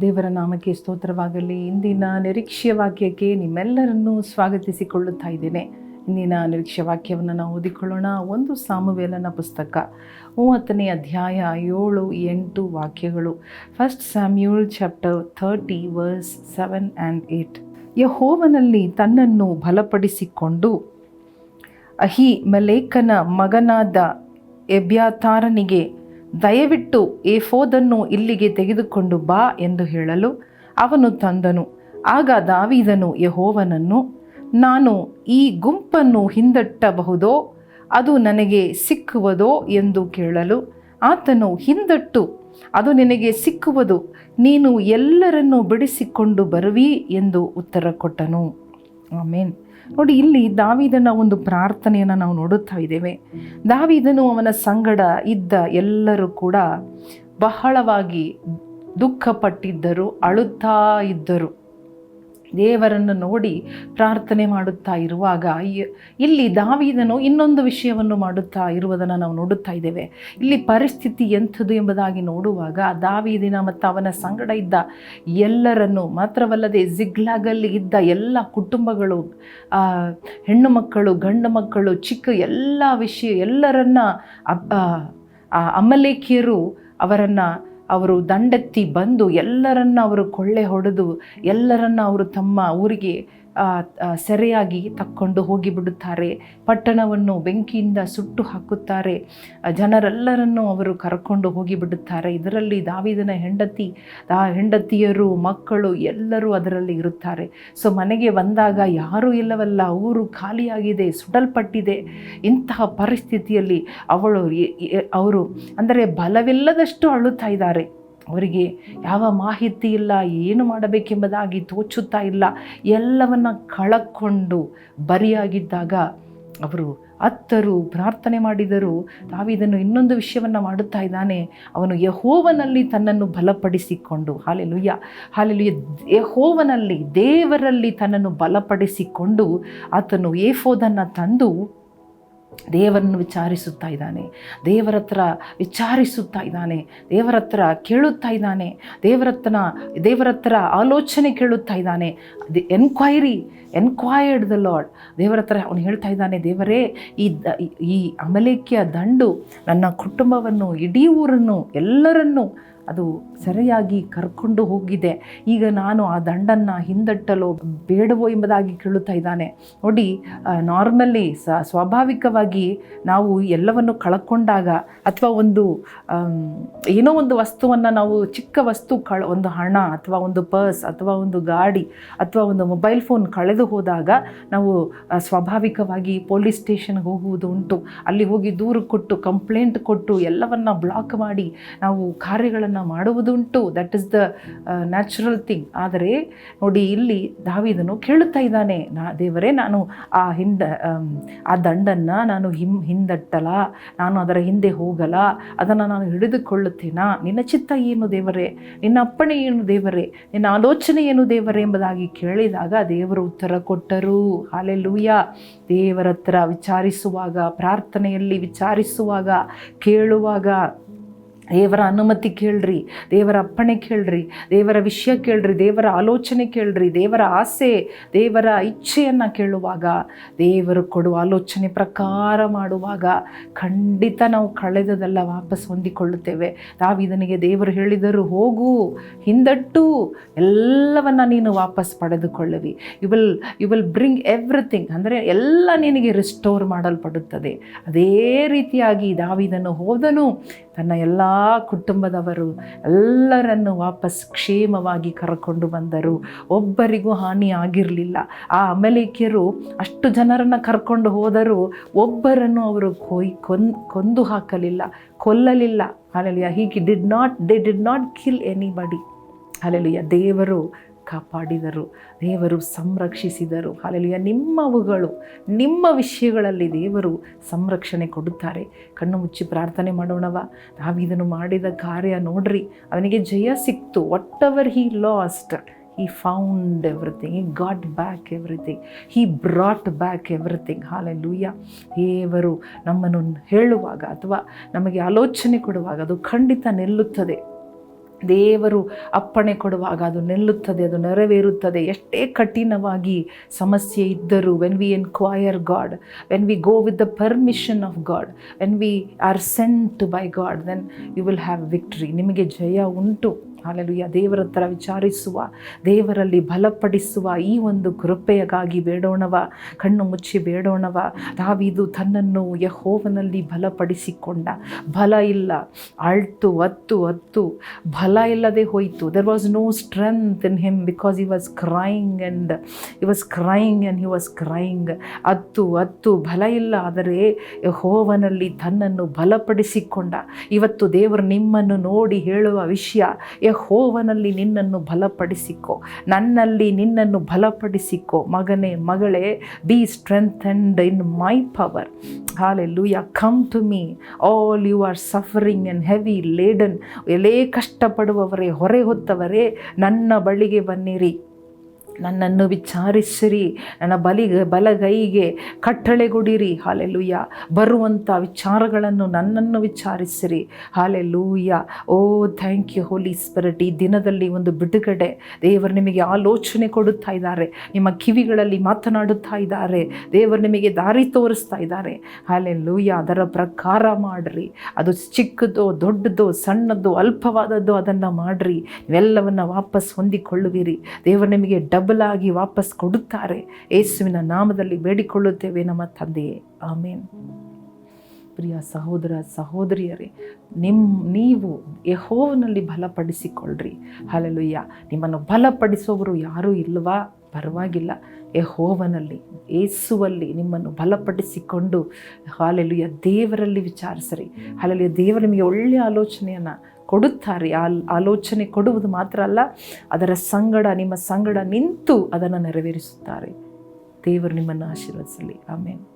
ದೇವರ ನಾಮಕ್ಕೆ ಸ್ತೋತ್ರವಾಗಲಿ. ಇಂದಿನ ನಿರೀಕ್ಷೆಯ ವಾಕ್ಯಕ್ಕೆ ನಿಮ್ಮೆಲ್ಲರನ್ನೂ ಸ್ವಾಗತಿಸಿಕೊಳ್ಳುತ್ತಾ ಇದ್ದೇನೆ. ಇಂದಿನ ನಿರೀಕ್ಷೆ ವಾಕ್ಯವನ್ನು ನಾವು ಓದಿಕೊಳ್ಳೋಣ. ಒಂದು ಸಾಮುವೇಲನ ಪುಸ್ತಕ, ಮೂವತ್ತನೇ ಅಧ್ಯಾಯ, ಏಳು, ಎಂಟು ವಾಕ್ಯಗಳು. First Samuel chapter thirty verse seven and eight ಯಹೋವನಲ್ಲಿ ತನ್ನನ್ನು ಬಲಪಡಿಸಿಕೊಂಡು ಅಹಿ ಮಲೇಕನ ಮಗನಾದ ಎಬ್ಯಾತಾರನಿಗೆ ದಯವಿಟ್ಟು ಏಫೋದನ್ನು ಇಲ್ಲಿಗೆ ತೆಗೆದುಕೊಂಡು ಬಾ ಎಂದು ಹೇಳಲು ಅವನು ತಂದನು. ಆಗ ದಾವಿದನು ಯಹೋವನನ್ನು, ನಾನು ಈ ಗುಂಪನ್ನು ಹಿಂದಟ್ಟಬಹುದೋ, ಅದು ನನಗೆ ಸಿಕ್ಕುವುದೋ ಎಂದು ಕೇಳಲು ಆತನು, ಹಿಂದಟ್ಟು, ಅದು ನಿನಗೆ ಸಿಕ್ಕುವುದು, ನೀನು ಎಲ್ಲರನ್ನೂ ಬಿಡಿಸಿಕೊಂಡು ಬರುವಿ ಎಂದು ಉತ್ತರ ಕೊಟ್ಟನು. ಆಮೇನ್. ನೋಡಿ, ಇಲ್ಲಿ ದಾವಿದನ ಒಂದು ಪ್ರಾರ್ಥನೆಯನ್ನು ನಾವು ನೋಡುತ್ತಾ ಇದ್ದೇವೆ. ದಾವಿದನು ಅವನ ಸಂಗಡ ಇದ್ದ ಎಲ್ಲರೂ ಕೂಡ ಬಹಳವಾಗಿ ದುಃಖಪಟ್ಟಿದ್ದರು, ಅಳುತ್ತಾ ಇದ್ದರು. ದೇವರನ್ನು ನೋಡಿ ಪ್ರಾರ್ಥನೆ ಮಾಡುತ್ತಾ ಇರುವಾಗ ಇಲ್ಲಿ ದಾವಿದನು ಇನ್ನೊಂದು ವಿಷಯವನ್ನು ಮಾಡುತ್ತಾ ಇರುವುದನ್ನು ನಾವು ನೋಡುತ್ತಾ ಇದ್ದೇವೆ. ಇಲ್ಲಿ ಪರಿಸ್ಥಿತಿ ಎಂಥದ್ದು ಎಂಬುದಾಗಿ ನೋಡುವಾಗ, ದಾವಿದಿನ ಮತ್ತು ಅವನ ಸಂಗಡ ಇದ್ದ ಎಲ್ಲರನ್ನು, ಮಾತ್ರವಲ್ಲದೆ ಜಿಗ್ಲಾಗಲ್ಲಿ ಇದ್ದ ಎಲ್ಲ ಕುಟುಂಬಗಳು ಹೆಣ್ಣು ಮಕ್ಕಳು, ಗಂಡು ಮಕ್ಕಳು, ಚಿಕ್ಕ ಎಲ್ಲ ವಿಷಯ ಎಲ್ಲರನ್ನ ಅಮಲೇಖಿಯರು ಅವರನ್ನು ಅವರು ದಂಡೆತ್ತಿ ಬಂದು ಎಲ್ಲರನ್ನ ಅವರು ಕೊಳ್ಳೆ ಹೊಡೆದು ಎಲ್ಲರನ್ನ ಅವರು ತಮ್ಮ ಊರಿಗೆ ಸೆರೆಯಾಗಿ ತಕ್ಕೊಂಡು ಹೋಗಿಬಿಡುತ್ತಾರೆ. ಪಟ್ಟಣವನ್ನು ಬೆಂಕಿಯಿಂದ ಸುಟ್ಟು ಹಾಕುತ್ತಾರೆ. ಜನರೆಲ್ಲರನ್ನು ಅವರು ಕರ್ಕೊಂಡು ಹೋಗಿಬಿಡುತ್ತಾರೆ. ಇದರಲ್ಲಿ ದಾವಿದನ ಹೆಂಡತಿ, ಆ, ಹೆಂಡತಿಯರು, ಮಕ್ಕಳು ಎಲ್ಲರೂ ಅದರಲ್ಲಿ ಇರುತ್ತಾರೆ. ಸೊ, ಮನೆಗೆ ಬಂದಾಗ ಯಾರೂ ಇಲ್ಲವಲ್ಲ, ಊರು ಖಾಲಿಯಾಗಿದೆ, ಸುಡಲ್ಪಟ್ಟಿದೆ. ಇಂತಹ ಪರಿಸ್ಥಿತಿಯಲ್ಲಿ ಅವಳು ಅವರು, ಅಂದರೆ ಬಲವಿಲ್ಲದಷ್ಟು ಅಳುತ್ತಾ ಇದ್ದಾರೆ. ಅವರಿಗೆ ಯಾವ ಮಾಹಿತಿ ಇಲ್ಲ, ಏನು ಮಾಡಬೇಕೆಂಬುದಾಗಿ ತೋಚುತ್ತಾ ಇಲ್ಲ. ಎಲ್ಲವನ್ನು ಕಳಕೊಂಡು ಬರಿಯಾಗಿದ್ದಾಗ ಅವರು ಅತ್ತರು ಪ್ರಾರ್ಥನೆ ಮಾಡಿದರು. ತಾವಿದನ್ನು ಇನ್ನೊಂದು ವಿಷಯವನ್ನು ಮಾಡುತ್ತಾ ಇದ್ದಾನೆ. ಅವನು ಯಹೋವನಲ್ಲಿ ತನ್ನನ್ನು ಬಲಪಡಿಸಿಕೊಂಡು, ಹಾಲೆಲುಯ್ಯ ಹಾಲೆಲುಯ್ಯ, ಯಹೋವನಲ್ಲಿ ದೇವರಲ್ಲಿ ತನ್ನನ್ನು ಬಲಪಡಿಸಿಕೊಂಡು ಆತನು ಏಫೋದನ್ನು ತಂದು ದೇವರನ್ನು ವಿಚಾರಿಸುತ್ತಾ ಇದ್ದಾನೆ. ದೇವರ ಹತ್ರ ವಿಚಾರಿಸುತ್ತಾ ಇದ್ದಾನೆ. ದೇವರ ಹತ್ರ ಕೇಳುತ್ತಾ ಇದ್ದಾನೆ. ದೇವರ ಹತ್ರ ದೇವರ ಹತ್ರ ಆಲೋಚನೆ ಕೇಳುತ್ತಾ ಇದ್ದಾನೆ. The enquiry enquired the Lord ದೇವರ ಹತ್ರ ಅವನು ಹೇಳ್ತಾ ಇದ್ದಾನೆ, ದೇವರೇ, ಈ ದ, ಈ ಅಮಲೇಖ್ಯ ದಂಡು ನನ್ನ ಕುಟುಂಬವನ್ನು, ಇಡೀ ಊರನ್ನು, ಎಲ್ಲರನ್ನೂ ಅದು ಸರಿಯಾಗಿ ಕರ್ಕೊಂಡು ಹೋಗಿದೆ. ಈಗ ನಾನು ಆ ದಂಡನ್ನು ಹಿಂದಟ್ಟಲು ಬೇಡವೋ ಎಂಬುದಾಗಿ ಕೇಳುತ್ತಾ ಇದ್ದಾನೆ. ನೋಡಿ ನಾರ್ಮಲಿ ಸ್ವಾಭಾವಿಕವಾಗಿ ನಾವು ಎಲ್ಲವನ್ನು ಕಳ್ಕೊಂಡಾಗ ಅಥವಾ ಒಂದು ಏನೋ ಒಂದು ವಸ್ತುವನ್ನು ನಾವು ಚಿಕ್ಕ ವಸ್ತು ಕಳ, ಒಂದು ಹಣ ಅಥವಾ ಒಂದು ಪರ್ಸ್ ಅಥವಾ ಒಂದು ಗಾಡಿ ಅಥವಾ ಒಂದು ಮೊಬೈಲ್ ಫೋನ್ ಕಳೆದು ಹೋದಾಗ ನಾವು ಸ್ವಾಭಾವಿಕವಾಗಿ ಪೊಲೀಸ್ ಸ್ಟೇಷನ್ಗೆ ಹೋಗುವುದು ಉಂಟು. ಅಲ್ಲಿ ಹೋಗಿ ದೂರು ಕೊಟ್ಟು, ಕಂಪ್ಲೇಂಟ್ ಕೊಟ್ಟು ಎಲ್ಲವನ್ನು ಬ್ಲಾಕ್ ಮಾಡಿ ನಾವು ಕಾರ್ಯಗಳನ್ನು ಮಾಡುವುದುಂಟು. That is the natural thing ಆದರೆ ನೋಡಿ ಇಲ್ಲಿ ದಾವಿದನು ಕೇಳುತ್ತಾ ಇದ್ದಾನೆ, ನಾ, ದೇವರೇ, ನಾನು ಆ ಹಿಂದ ಆ ದಂಡನ್ನು ನಾನು ಹಿಂ, ಹಿಂದಟ್ಟಲ, ನಾನು ಅದರ ಹಿಂದೆ ಹೋಗಲ್ಲ ಅದನ್ನು ನಾನು ಹಿಡಿದುಕೊಳ್ಳುತ್ತೇನಾ? ನಿನ್ನ ಚಿತ್ತ ಏನು ದೇವರೇ? ನಿನ್ನ ಅಪ್ಪಣೆ ಏನು ದೇವರೇ? ನಿನ್ನ ಆಲೋಚನೆ ಏನು ದೇವರೇ? ಎಂಬುದಾಗಿ ಕೇಳಿದಾಗ ದೇವರು ಉತ್ತರ ಕೊಟ್ಟರು. ಹಾಲೆಲೂಯ! ದೇವರ ಹತ್ರ ವಿಚಾರಿಸುವಾಗ, ಪ್ರಾರ್ಥನೆಯಲ್ಲಿ ವಿಚಾರಿಸುವಾಗ, ಕೇಳುವಾಗ ದೇವರ ಅನುಮತಿ ಕೇಳ್ರಿ, ದೇವರ ಅಪ್ಪಣೆ ಕೇಳ್ರಿ, ದೇವರ ವಿಷಯ ಕೇಳ್ರಿ, ದೇವರ ಆಲೋಚನೆ ಕೇಳ್ರಿ, ದೇವರ ಆಸೆ, ದೇವರ ಇಚ್ಛೆಯನ್ನು ಕೇಳುವಾಗ, ದೇವರು ಕೊಡುವ ಆಲೋಚನೆ ಪ್ರಕಾರ ಮಾಡುವಾಗ ಖಂಡಿತ ನಾವು ಕಳೆದದೆಲ್ಲ ವಾಪಸ್ ಹೊಂದಿಕೊಳ್ಳುತ್ತೇವೆ. ದಾವಿದನಿಗೆ ದೇವರು ಹೇಳಿದರು ಹೋಗು, ಹಿಂದಟ್ಟು, ಎಲ್ಲವನ್ನು ನೀನು ವಾಪಸ್ ಪಡೆದುಕೊಳ್ಳುವಿ. You will you will bring everything ಅಂದರೆ ಎಲ್ಲ ನಿನಗೆ ರಿಸ್ಟೋರ್ ಮಾಡಲ್ಪಡುತ್ತದೆ. ಅದೇ ರೀತಿಯಾಗಿ ದಾವಿದನು ಹೋದನು, ತನ್ನ ಎಲ್ಲ ಕುಟುಂಬದವರು ಎಲ್ಲರನ್ನು ವಾಪಸ್ ಕ್ಷೇಮವಾಗಿ ಕರ್ಕೊಂಡು ಬಂದರು. ಒಬ್ಬರಿಗೂ ಹಾನಿ ಆಗಿರಲಿಲ್ಲ. ಆ ಅಮಲೇಖ್ಯರು ಅಷ್ಟು ಜನರನ್ನು ಕರ್ಕೊಂಡು ಹೋದರೂ ಒಬ್ಬರನ್ನು ಅವರು ಕೊಯ್ ಕೊಂದು ಹಾಕಲಿಲ್ಲ, ಕೊಲ್ಲಲಿಲ್ಲ. ಅಲ್ಲಲಿಯ ಹೀಗೆ did not they did not kill anybody ಅಲ್ಲಲಿಯ ದೇವರು ಕಾಪಾಡಿದರು. ದೇವರು ಸಂರಕ್ಷಿಸಿದರು. ಅಲ್ಲಿಯ ನಿಮ್ಮವುಗಳು, ನಿಮ್ಮ ವಿಷಯಗಳಲ್ಲಿ ದೇವರು ಸಂರಕ್ಷಣೆ ಕೊಡುತ್ತಾರೆ. ಕಣ್ಣು ಮುಚ್ಚಿ ಪ್ರಾರ್ಥನೆ ಮಾಡೋಣವ. ನಾವು ಇದನ್ನು ಮಾಡಿದ ಕಾರ್ಯ ನೋಡ್ರಿ. ಅವನಿಗೆ ಜಯ ಸಿಕ್ತು. Whatever he lost he found everything he got back everything he brought back everything hallelujah ದೇವರು ನಮ್ಮನ್ನು ಹೇಳುವಾಗ ಅಥವಾ ನಮಗೆ ಆಲೋಚನೆ ಕೊಡುವಾಗ ಅದು ಖಂಡಿತ ನಿಲ್ಲುತ್ತದೆ. ದೇವರು ಅಪ್ಪಣೆ ಕೊಡುವಾಗ ಅದು ನಿಲ್ಲುತ್ತದೆ, ಅದು ನೆರವೇರುತ್ತದೆ. ಎಷ್ಟೇ ಕಠಿಣವಾಗಿ ಸಮಸ್ಯೆ ಇದ್ದರೂ when we enquire God when we go with the permission of God when we are sent by God then you will have victory ನಿಮಗೆ ಜಯ ಉಂಟು. ಹಾಲೆಲುಯ್ಯ. ದೇವರ ಹತ್ರ ವಿಚಾರಿಸುವ, ದೇವರಲ್ಲಿ ಬಲಪಡಿಸುವ ಈ ಒಂದು ಕೃಪೆಯಗಾಗಿ ಬೇಡೋಣವ, ಕಣ್ಣು ಮುಚ್ಚಿ ಬೇಡೋಣವ. ತಾವಿದು ತನ್ನನ್ನು ಯಹೋವನಲ್ಲಿ ಬಲಪಡಿಸಿಕೊಂಡ. ಬಲ ಇಲ್ಲ, ಅಳ್ತು, ಅತ್ತು ಅತ್ತು. ಬಲ ಇಲ್ಲದೆ ಹೋಯಿತು. There was no strength in him because he was crying and he was crying and he was crying ಅತ್ತು ಅತ್ತು, ಬಲ ಇಲ್ಲ, ಆದರೆ ಯಹೋವನಲ್ಲಿ ತನ್ನನ್ನು ಬಲಪಡಿಸಿಕೊಂಡ. ಇವತ್ತು ದೇವರು ನಿಮ್ಮನ್ನು ನೋಡಿ ಹೇಳುವ ವಿಷಯ ಯಹೋವನಲ್ಲಿ ನಿನ್ನನ್ನು ಬಲಪಡಿಸಿಕೊ. ನನ್ನಲ್ಲಿ ನಿನ್ನನ್ನು ಬಲಪಡಿಸಿಕೊ. ಮಗನೇ, ಮಗಳೇ be strengthened in my power hallelujah come to me all you are suffering and heavy laden ಎಲೇ ಕಷ್ಟಪಡುವವರೇ, ಹೊರೆ ಹೊತ್ತವರೇ, ನನ್ನ ಬಳಿಗೆ ಬನ್ನಿರಿ. ನನ್ನನ್ನು ವಿಚಾರಿಸಿರಿ. ನನ್ನ ಬಲಿಗೆ ಬಲಗೈಗೆ ಕಟ್ಟಳೆಗೊಡಿರಿ. ಹಾಲೆಲ್ಲೂಯ್ಯ ಬರುವಂಥ ವಿಚಾರಗಳನ್ನು ನನ್ನನ್ನು ವಿಚಾರಿಸಿರಿ. Hallelujah oh thank you Holy Spirit ಈ ದಿನದಲ್ಲಿ ಒಂದು ಬಿಡುಗಡೆ. ದೇವರು ನಿಮಗೆ ಆಲೋಚನೆ ಕೊಡುತ್ತಾ ಇದ್ದಾರೆ. ನಿಮ್ಮ ಕಿವಿಗಳಲ್ಲಿ ಮಾತನಾಡುತ್ತಾ ಇದ್ದಾರೆ. ದೇವರು ನಿಮಗೆ ದಾರಿ ತೋರಿಸ್ತಾ ಇದ್ದಾರೆ. ಹಾಲೆಲ್ಲೂಯ್ಯ ಅದರ ಪ್ರಕಾರ ಮಾಡಿರಿ. ಅದು ಚಿಕ್ಕದೋ, ದೊಡ್ಡದೋ, ಸಣ್ಣದೋ ಅಲ್ಪವಾದದ್ದು ಅದನ್ನು ಮಾಡಿರಿ. ಇವೆಲ್ಲವನ್ನು ವಾಪಸ್ ಹೊಂದಿಕೊಳ್ಳುವಿರಿ. ದೇವರು ನಿಮಗೆ ಡಬಲ್ ಆಗಿ ವಾಪಸ್ ಕೊಡುತ್ತಾರೆ. ಯೇಸುವಿನ ನಾಮದಲ್ಲಿ ಬೇಡಿಕೊಳ್ಳುತ್ತೇವೆ ನಮ್ಮ ತಂದೆಯೇ. ಆಮೇನ್. ಪ್ರಿಯ ಸಹೋದರ ಸಹೋದರಿಯರೇ ನಿಮ್ಮ ನೀವು ಯಹೋವನಲ್ಲಿ ಬಲಪಡಿಸಿಕೊಳ್ಳ್ರಿ. ಹಲಲುಯ್ಯ ನಿಮ್ಮನ್ನು ಬಲಪಡಿಸುವವರು ಯಾರೂ ಇಲ್ಲವಾ? ಪರವಾಗಿಲ್ಲ. ಯಹೋವನಲ್ಲಿ ಏಸುವಲ್ಲಿ ನಿಮ್ಮನ್ನು ಬಲಪಡಿಸಿಕೊಂಡು. ಹಾಲೆಲುಯ್ಯ ದೇವರಲ್ಲಿ ವಿಚಾರಿಸ್ರಿ. ಹಾಲೆಲುಯ್ಯ ದೇವರು ನಿಮಗೆ ಒಳ್ಳೆಯ ಆಲೋಚನೆಯನ್ನು ಕೊಡುತ್ತಾರೆ. ಆಲ್, ಆಲೋಚನೆ ಕೊಡುವುದು ಮಾತ್ರ ಅಲ್ಲ, ಅದರ ಸಂಗಡ, ನಿಮ್ಮ ಸಂಗಡ ನಿಂತು ಅದನ್ನು ನೆರವೇರಿಸುತ್ತಾರೆ. ದೇವರು ನಿಮ್ಮನ್ನು ಆಶೀರ್ವದಿಸಲಿ. ಆಮೇಲೆ